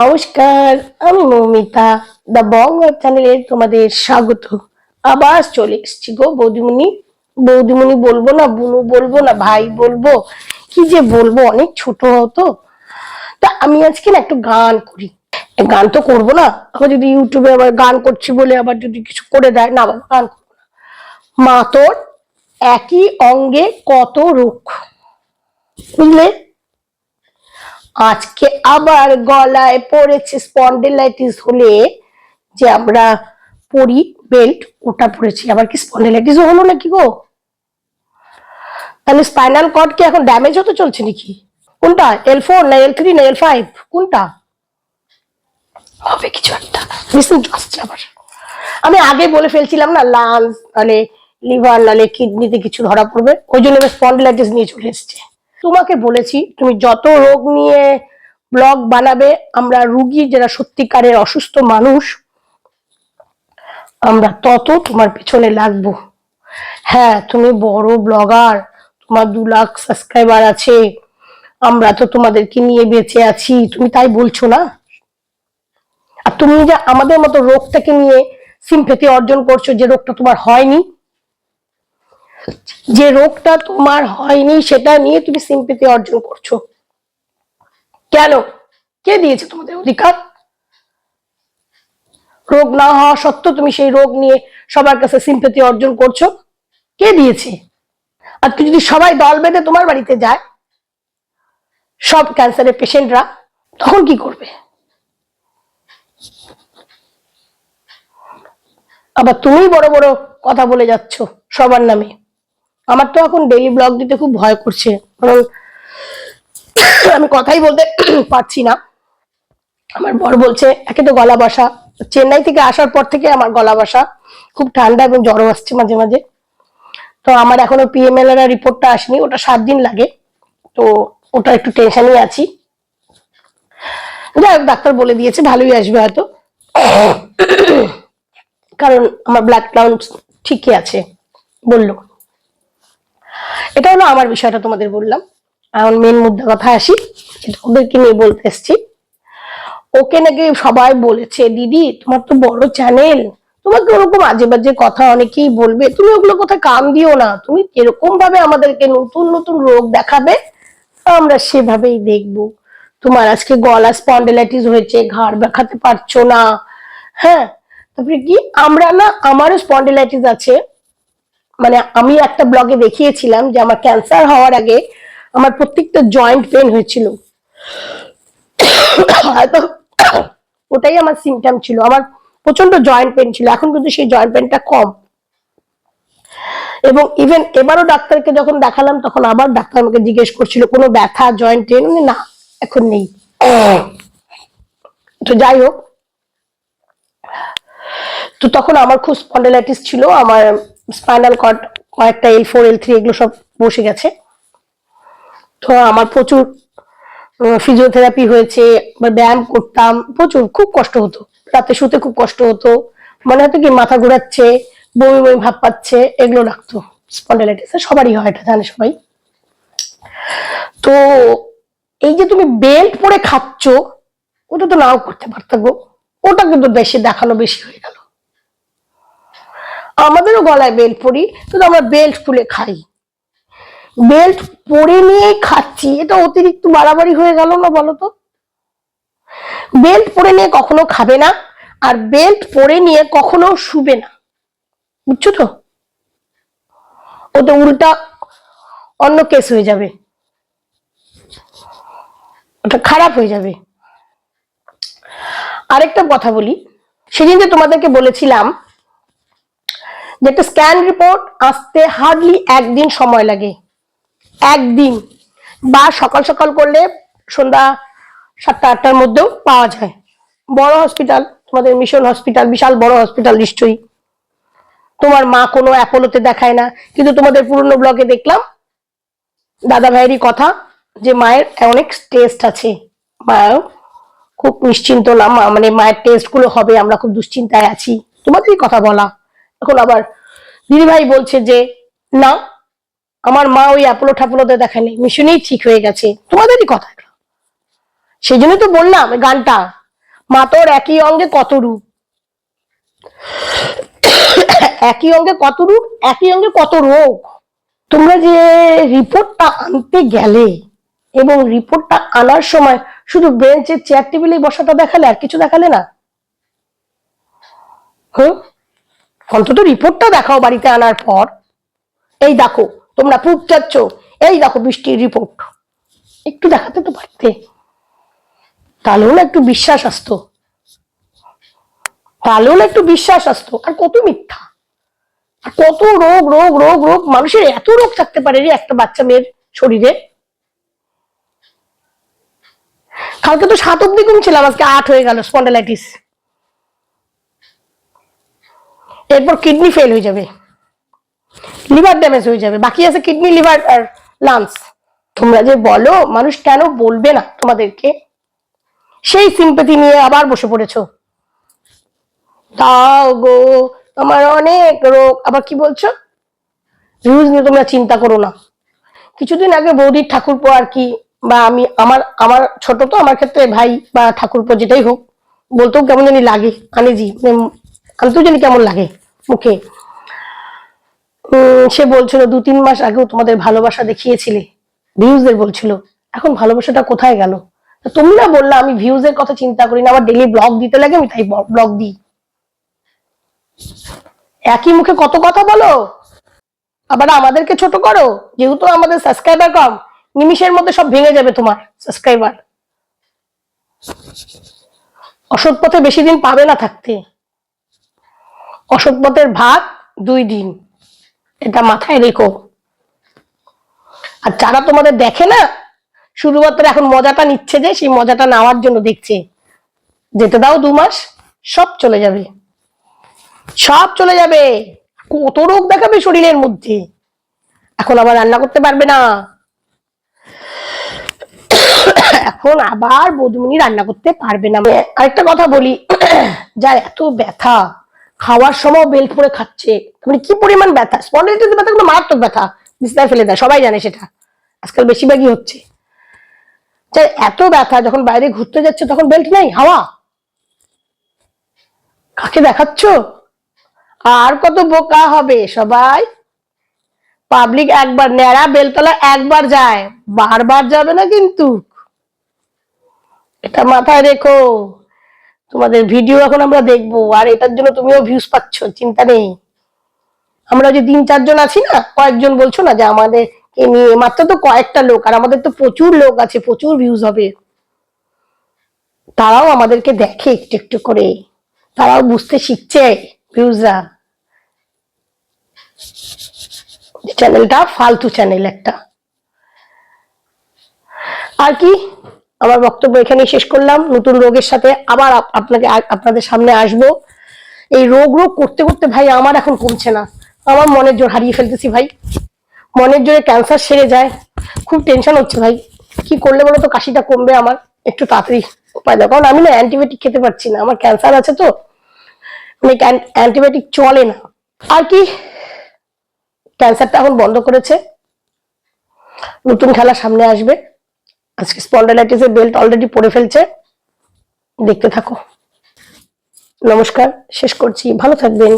নমস্কার, আমি Moumita the Bong চ্যানেলে তোমাদের স্বাগত। আবার চলে এসেছি গো বৌদিমণি। বৌদিমণি বলব না, বুনু বলব না, ভাই বলব। কি যে বলব, অনেক ছোট হতো তা। আমি আজকে না একটু গান করি। গান তো করব না। আবার যদি ইউটিউবে আবার গান করছি বলে আবার যদি কিছু করে দেয়, না বাবা, গান করব না। মা তোর একই অঙ্গে কত রুখ বুঝলে? আজকে আবার গলায় পড়েছে স্পন্ডিলাইটিস হলে যে আমরা পরি বেল্ট ওটা পড়েছি আবার কি স্পন্ডিলাইটিস হলো নাকি গো? তাহলে স্পাইনাল কর্ড কি এখন ড্যামেজ হতে চলছে নাকি? কোনটা? এল ফোর না এল থ্রি না এল ফাইভ কোনটা? হবে কিছু একটা। মিসিং আসছে আবার আমি আগে বলে ফেলছিলাম না লাংস মানে লিভার নালে কিডনিতে কিছু ধরা পড়বে। ওই জন্য স্পন্ডিলাইটিস নিয়ে চলে এসেছে। তোমাকে বলেছি, তুমি যত রোগ নিয়ে ব্লগ বানাবে, আমরা রুগী যারা সত্যিকারের অসুস্থ মানুষ, আমরা তত তোমার পিছনে লাগবো। হ্যাঁ তুমি বড় ব্লগার, তোমার দু লাখ সাবস্ক্রাইবার আছে, আমরা তো তোমাদেরকে নিয়ে বেঁচে আছি, তুমি তাই বলছো না? আর তুমি যে আমাদের মতো রোগটাকে নিয়ে সিম্পেথি অর্জন করছ যে রোগটা তোমার হয়নি? যে রোগটা তোমার হয়নি, সেটা নিয়ে তুমি সিম্পেথি অর্জন করছ। কেন? কে দিয়েছে তোমাদের অধিকার? রোগ না হওয়া সত্ত্বেও তুমি সেই রোগ নিয়ে সবার কাছে সিম্পেথি অর্জন করছ। কে দিয়েছে? আর আজকে যদি সবাই দল বেঁধে তোমার বাড়িতে যায়, সব ক্যান্সারের পেশেন্টরা তখন কি করবে? আবার তুমি বড় বড় কথা বলে যাচ্ছ সবার নামে। আমার তো এখন ডেইলি ব্লগ দিতে খুব ভয় করছে, কারণ আমি কথাই বলতে পারছি না। আমার বর বলছে, একে তো গলা বসা। চেন্নাই থেকে আসার পর থেকে আমার গলা বসা খুব ঠান্ডা এবং জ্বরও আসছে মাঝে মাঝে। তো আমার এখনও পিএমএল এর রিপোর্টটা আসেনি, ওটা সাত দিন লাগে। তো ওটা একটু টেনশনই আছি। যাই ডাক্তার বলে দিয়েছে, ভালোই আসবে হয়তো। কারণ আমার ব্লাড কাউন্ট ঠিকই আছে, বলল। এটা হলো আমার বিষয়টা তোমাদের বললাম। এখন মেন মুদ্রা কথা আসি ওদেরকে নিয়ে বলতে এসছি। ওকে নাকি সবাই বলেছে, দিদি, তোমার তো বড় চ্যানেল তোমাকে ওরকম আজে বাজে কথা অনেকেই বলবে। তুমি ওগুলো কথা কান দিও না। তুমি এরকম ভাবে আমাদেরকে নতুন নতুন রোগ দেখাবে, আমরা সেভাবেই দেখব। তোমার আজকে গলা স্পন্ডেলাইটিস হয়েছে, ঘাড় দেখাতে পারছ না। হ্যাঁ তারপরে কি? আমরা না, আমারও স্পন্ডেলাইটিস আছে। মানে আমি একটা ব্লগে দেখিয়েছিলাম যে আমার ক্যান্সার হওয়ার আগে আমার প্রত্যেকটা জয়েন্ট পেন হয়েছিল। হয়তো ওটাই আমার সিমটম ছিল। আমার প্রচণ্ড জয়েন্ট পেন ছিল। এখন কিন্তু সেই জয়েন্ট পেনটা কম। এবং ইভেন এবারও ডাক্তারকে যখন দেখালাম, তখন আবার ডাক্তার আমাকে জিজ্ঞেস করছিল, কোনো ব্যথা জয়েন্ট পেন না, এখন নেই। তো যাই হোক। তো তখন আমার খুব স্পন্ডেলাইটিস ছিল। আমার স্পাইনাল কর্ড, কয়েকটা এল ফোর এল থ্রি এগুলো সব বসে গেছে। তো আমার প্রচুর ফিজিওথেরাপি হয়েছে ব্যায়াম করতাম, প্রচুর, খুব কষ্ট হতো। রাতে শুতে খুব কষ্ট হতো। মনে হতো কি মাথা ঘোরাচ্ছে, বমি বমি ভাব পাচ্ছে, এগুলো লাগতো। স্পন্ডেলাইটিস সবারই হয় এটা জানে সবাই তো এই যে তুমি বেল্ট পরে খাচ্ছ, ওটা তো নাও করতে পারতো গো। ওটা কিন্তু বেশি দেখানো বেশি হয়ে গেল। আমাদেরও গলায় বেল্ট পরি কিন্তু আমরা বেল্ট খুলে খাই। বেল্ট পরে নিয়ে খাচ্ছি এটা অতিরিক্ত বাড়াবাড়ি হয়ে গেল না বলো তো? বেল্ট পরে নিয়ে কখনো খাবে না, আর বেল্ট পরে নিয়ে কখনো শুবে না। বুঝছ তো? ওটা উল্টা অন্য কেস হয়ে যাবে। ওটা খারাপ হয়ে যাবে। আরেকটা কথা বলি, সেদিন যে তোমাদেরকে বলেছিলাম যে একটা স্ক্যান রিপোর্ট আসতে হার্ডলি একদিন সময় লাগে। একদিন। বা সকাল সকাল করলে সন্ধ্যা সাতটা, আটটার মধ্যেও পাওয়া যায়। বড় হসপিটাল, তোমাদের মিশন হসপিটাল, বিশাল বড় হসপিটাল নিশ্চয়ই। তোমার মা কোনো অ্যাপোলোতে দেখায় না। কিন্তু তোমাদের পুরনো ব্লগে দেখলাম দাদা ভাইয়েরই কথা যে মায়ের অনেক টেস্ট আছে। মায়ের খুব নিশ্চিন্ত না মানে মায়ের টেস্টগুলো হবে, আমরা খুব দুশ্চিন্তায় আছি। তোমাদেরই কথা বলা। এখন আবার দিদিভাই বলছে যে, না, আমার মা ওই অ্যাপোলো ঠাপোলোতে দেখায়নি মিশনেই ঠিক হয়ে গেছে। তোমাদেরই কথা সেই জন্য তো বললাম গানটা। মা তোর একই অঙ্গে কত রূপ? একই অঙ্গে কত রূপ? একই অঙ্গে কত রোগ? তোমরা যে রিপোর্টটা আনতে গেলে এবং রিপোর্টটা আনার সময় শুধু বেঞ্চে, চেয়ার টেবিলে বসাটা দেখালে আর কিছু দেখালে না? হুম? অন্তত রিপোর্টটা দেখাও বাড়িতে আনার পর। এই দেখো, তোমরা পুপ যাচ্ছ এই দেখো বৃষ্টির রিপোর্ট একটু দেখাতে তো পারতে। তাহলেও না একটু বিশ্বাস আসতো। তাহলেও না একটু বিশ্বাস আসতো। আর কত মিথ্যা। আর কত রোগ রোগ রোগ রোগ। মানুষের এত রোগ থাকতে পারে রে একটা বাচ্চা মেয়ের শরীরে। কালকে তো সাত অব্দি ঘুমছিলাম আজকে আট হয়ে গেল স্পন্ডালাইটিস এরপর কিডনি ফেল হয়ে যাবে। লিভার ড্যামেজ হয়ে যাবে। বাকি আছে কিডনি লিভার আর লাংস তোমরা যে বলো, মানুষ কেন বলবে না তোমাদেরকে? সেই সিম্পেথি নিয়ে আবার বসে পড়েছো। দাও গো আমার অনেক রোগ। আবার কি বলছো? ভিউজ নিয়ে তোমরা চিন্তা করো না। কিছুদিন আগে বৌদির ঠাকুরপো আর কি, বা আমি, আমার আমার ছোট তো, আমার ক্ষেত্রে ভাই বা ঠাকুরপো যেটাই হোক, বলতেও কেমন জানি লাগে। আনেজি আনতেও জানি কেমন লাগে। মুখে সে বলছিল, দু তিন মাস আগেও তোমাদের ভালোবাসা দেখিয়েছিলে। ভিউজদের বলছিল, এখন ভালোবাসাটা কোথায় গেল? তুমি না বললা, আমি ভিউজের কথা চিন্তা করি না, আমার ডেলি ব্লগ দিতে লাগে, আমি তাই ব্লগ দিই। একই মুখে কত কথা বলো? আবার আমাদেরকে ছোট করো? যেহেতু আমাদের সাবস্ক্রাইবার কম, নিমিষের মধ্যে সব ভেঙে যাবে তোমার সাবস্ক্রাইবার অসৎ পথে বেশি দিন পাবে না থাকতে। অসৎ পথের ভাগ দুই দিন। এটা মাথায় রেখো। আর যারা তোমাদের দেখে না, শুধুমাত্র এখন মজাটা নিচ্ছে যে, সেই মজাটা নেওয়ার জন্য দেখছে। যেতে দাও দু মাস, সব চলে যাবে। সব চলে যাবে। কত রোগ দেখাবে শরীরের মধ্যে। এখন আবার রান্না করতে পারবে না। এখন আবার বৌদিমণি রান্না করতে পারবে না। আরেকটা কথা বলি যার এত ব্যথা। খাওয়ার সময় বেল্ট পরে খাচ্ছে। মানে কি পরিমাণ ব্যথা? স্পন্ডাইটিস ব্যথা গুলো মারাত্মক ব্যথা। বিস্তার ফেলে দেয়, সবাই জানে সেটা। আজকাল বেশিরভাগই হচ্ছে। যার এত ব্যথা, যখন বাইরে ঘুরতে যাচ্ছে, তখন বেল্ট নেই? হাওয়া? কাকে দেখাচ্ছ? আর কত বোকা হবে সবাই? পাবলিক একবার ন্যাড়া বেলতলা একবার যায়। বারবার যাবে না কিন্তু। এটা মাথায় রেখো। তোমাদের ভিডিও এখন আমরা দেখব, আর এটার জন্য তুমিও ভিউজ পাচ্ছ, চিন্তা নেই। আমরা যে তিন, চারজন আছি না, কয়েকজন বলছো না যে আমাদের কে নিয়ে মাত্র তো কয়েকটা লোক, আর আমাদের তো প্রচুর লোক আছে, প্রচুর ভিউজ হবে। তারাও আমাদেরকে দেখে একটু একটু করে। তারাও বুঝতে শিখছে ভিউজরা চ্যানেলটা ফালতু চ্যানেল একটা। আর কি? আমার বক্তব্য এখানেই শেষ করলাম। নতুন রোগের সাথে আবার আপ- আপনাকে আপনাদের সামনে আসব। এই রোগ রোগ করতে করতে ভাই আমার এখন কমছে না। আমার মনের জোর হারিয়ে ফেলতেছি ভাই। মনের জোরে ক্যান্সার সেরে যায়। খুব টেনশন হচ্ছে ভাই। কি করলে বলো তো কাশিটা কমবে আমার। একটু তাড়াতাড়ি উপায় দাও। কারণ আমি না অ্যান্টিবায়োটিক খেতে পারছি না। আমার ক্যান্সার আছে তো। মানে অ্যান্টিবায়োটিক চলে না। আর কি? ক্যান্সারটা এখন বন্ধ করেছে। নতুন খেলা সামনে আসবে। আজকে স্পন্ডালাইটিসের বেল্ট অলরেডি পরে ফেলছে। দেখতে থাকো। নমস্কার শেষ করছি। ভালো থাকবেন।